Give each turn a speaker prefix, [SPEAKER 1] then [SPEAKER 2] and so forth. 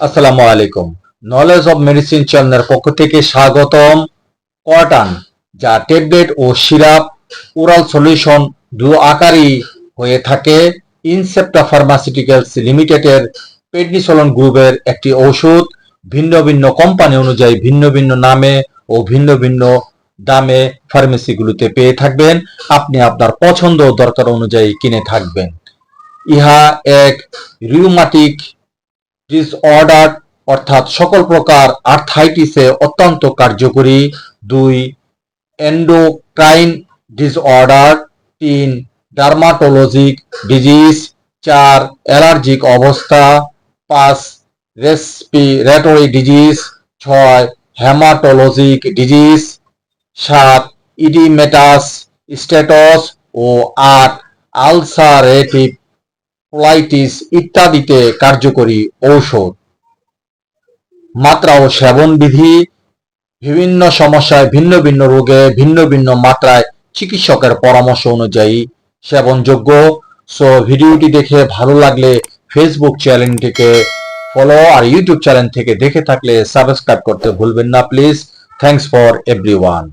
[SPEAKER 1] আসসালামু আলাইকুম। Knowledge of medicine চ্যানেলের পক্ষ থেকে স্বাগতম। কটান যা ট্যাবলেট ও সিরাপ ওরাল সলিউশন দু আকারই হয়ে থাকে। ইনসেপ্টা ফার্মাসিউটিক্যালস লিমিটেডের পেডনিসলন গ্রুপের একটি ঔষধ ভিন্ন ভিন্ন কোম্পানি অনুযায়ী ভিন্ন ভিন্ন নামে ও ভিন্ন ভিন্ন দামে ফার্মেসিগুলোতে পেয়ে থাকবেন। আপনি আপনার পছন্দ দরকার অনুযায়ী কিনে থাকবেন। ইহা এক রিউমাটিক ডিসঅর্ডার অর্থাৎ সকল প্রকার আর্থাইটিসে অত্যন্ত কার্যকরী। দুই এন্ডোক্রাইন ডিসঅর্ডার তিন ডার্মাটোলজিক ডিজিজ চার অ্যালার্জিক অবস্থা, পাঁচ রেসপিরেটরি ডিজিজ ছয় হেমাটোলজিক ডিজিজ সাত ইডিমেটাস স্ট্যাটাস ও আট আলসারেটিভ কোলাইটিস ইত্যাদিতে কার্যকরী ঔষধ। মাত্রা ও সেবন বিধি, বিভিন্ন সমস্যায় ভিন্ন ভিন্ন রোগে ভিন্ন ভিন্ন মাত্রায় চিকিৎসকের পরামর্শ অনুযায়ী সেবনযোগ্য। সো ভিডিওটি দেখে ভালো লাগলে ফেসবুক চ্যানেলটিকে ফলো আর ইউটিউব চ্যানেল থেকে দেখে থাকলে সাবস্ক্রাইব করতে ভুলবেন না প্লিজ থ্যাঙ্কস ফর এভরিওয়ান